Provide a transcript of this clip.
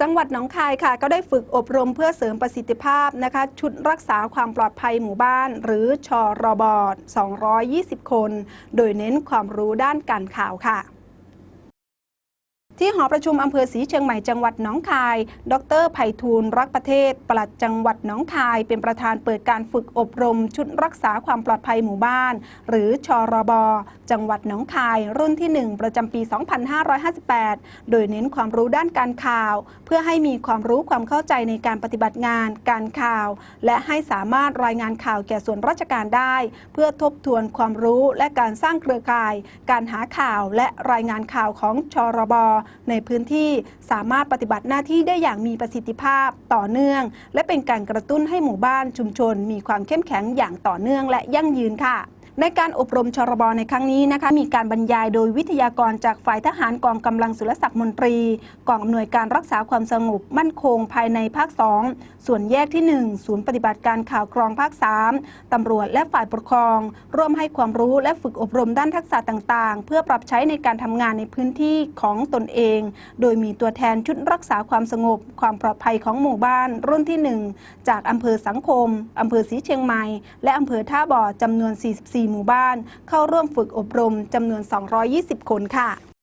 จังหวัดหนองคายค่ะ ก็ได้ฝึกอบรมเพื่อเสริมประสิทธิภาพนะคะ ชุดรักษาความปลอดภัยหมู่บ้าน หรือชอรบ220 คน โดยเน้นความรู้ด้านการข่าวค่ะ ที่หอประชุมอำเภอศรีเชียงใหม่จังหวัดหนองคาย ดรไพฑูรย์รักประเทศ ปลัดจังหวัดหนองคาย เป็นประธานเปิดการฝึกอบรม ชุดรักษาความปลอดภัยหมู่บ้าน หรือชอรบจังหวัดหนองคาย รุ่นที่ 1 ประจำปี 2558 โดยเน้นความรู้ด้านการข่าว เพื่อให้มีความรู้ความเข้าใจในการปฏิบัติงาน การข่าว และให้สามารถรายงานข่าวแก่ส่วนราชการได้ เพื่อทบทวนความรู้และการสร้างเครือข่าย การหาข่าวและรายงานข่าวของชรบในพื้นที่สามารถปฏิบัติหน้าที่ได้อย่างมีประสิทธิภาพต่อเนื่อง และเป็นการกระตุ้นให้หมู่บ้านชุมชน มีความเข้มแข็งอย่างต่อเนื่องและยั่งยืนค่ะ ในการอบรมชรบในครั้งนี้นะคะมีการบรรยายโดยวิทยากรจากฝ่ายทหารกองกำลังสุรศักดิ์มนตรีกองอำนวยการรักษาความสงบมั่นคงภายในภาค 2 ส่วนแยกที่ 1 ศูนย์ปฏิบัติการข่าวกรองภาค 3ตำรวจและฝ่ายปกครอง ร่วมให้ความรู้และฝึกอบรมด้านทักษะต่างๆ เพื่อปรับใช้ในการทำงานในพื้นที่ของตนเอง โดยมีตัวแทนชุดรักษาความสงบ ความปลอดภัยของหมู่บ้าน รุ่นที่ 1 จากอำเภอสังคมอำเภอศรีเชียงใหม่ และอำเภอท่าบ่อจำนวน 44หมู่บ้าน เข้าร่วมฝึกอบรมจำนวน 220 คนค่ะ